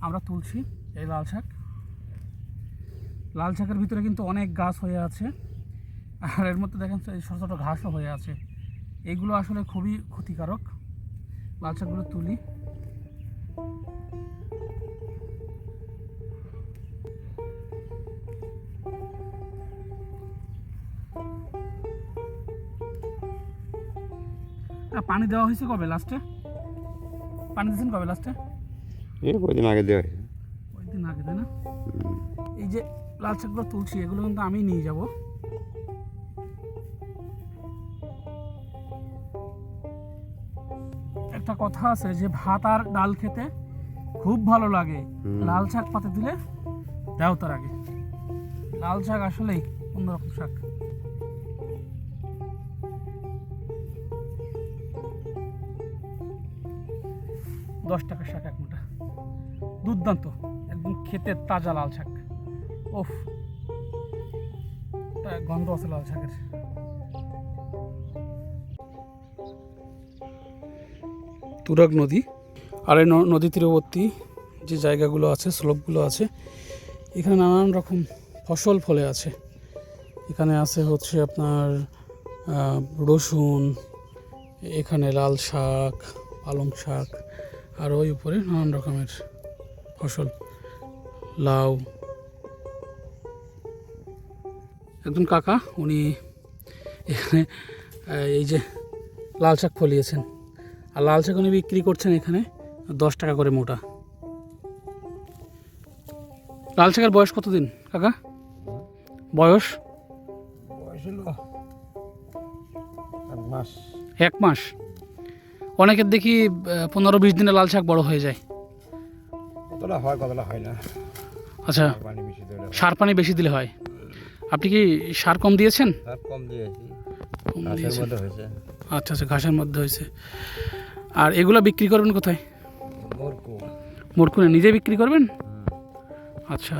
আমরা তুলছি এই লাল শাক। লাল শাকের ভিতরে কিন্তু অনেক গাছ হয়ে আছে। আর এর মধ্যে দেখেন ছোটো ছোটো ঘাসও হয়ে আছে। এইগুলো আসলে খুবই ক্ষতিকারক। লাল শাকগুলো তুলি। পানি দেওয়া হয়েছে কবে লাস্টে? পানি দিয়েছেন কবে লাস্টে? এই কদিন আগে দেওয়া হয়েছে ওই দিন আগে তাই না? এই যে লাল শাকগুলো তুলছি এগুলো কিন্তু আমি নিয়ে যাব। একটা কথা আছে যে ভাত আর ডাল খেতে খুব ভালো লাগে। লাল শাক পাতে দিলে দেও তার আগে। লাল শাক আসলেই অন্যরকম শাক। দশ টাকার শাক এক দুর্দান্ত। একদম খেতে তাজা লাল শাক। ওফ গন্ধ আছে লাল শাকের। তুরাগ নদী, আর এই নদী তীরবর্তী যে জায়গাগুলো আছে, স্লোপগুলো আছে, এখানে নানান রকম ফসল ফলে আছে। এখানে আছে হচ্ছে আপনার রসুন, এখানে লাল শাক, পালং শাক, আর ওই উপরে নানান রকমের ফসল লাউ। একজন কাকা উনি এখানে এই যে লাল শাক ফলিয়েছেন। আর লাল শাক উনি বিক্রি করছেন এখানে দশ টাকা করে মোটা। লাল শাকের বয়স কতদিন কাকা? বয়স? বয়স এক মাস। অনেকের দেখি পনেরো বিশ দিনে লাল শাক বড় হয়ে যায়। কতটা হয় কতটা হয় না। আচ্ছা পানি বেশি দিলে। সার পানি বেশি দিলে হয়। আপনি কি সার কম দিয়েছেন? সার কম দিয়েছি। কম ঘাসের দিয়েছেন। মধ্যে হয়েছে। আচ্ছা আচ্ছা ঘাসের মধ্যে হয়েছে। আর এগুলো বিক্রি করবেন কোথায়? মোরকু মোটকুনে নিজে বিক্রি করবেন? আচ্ছা।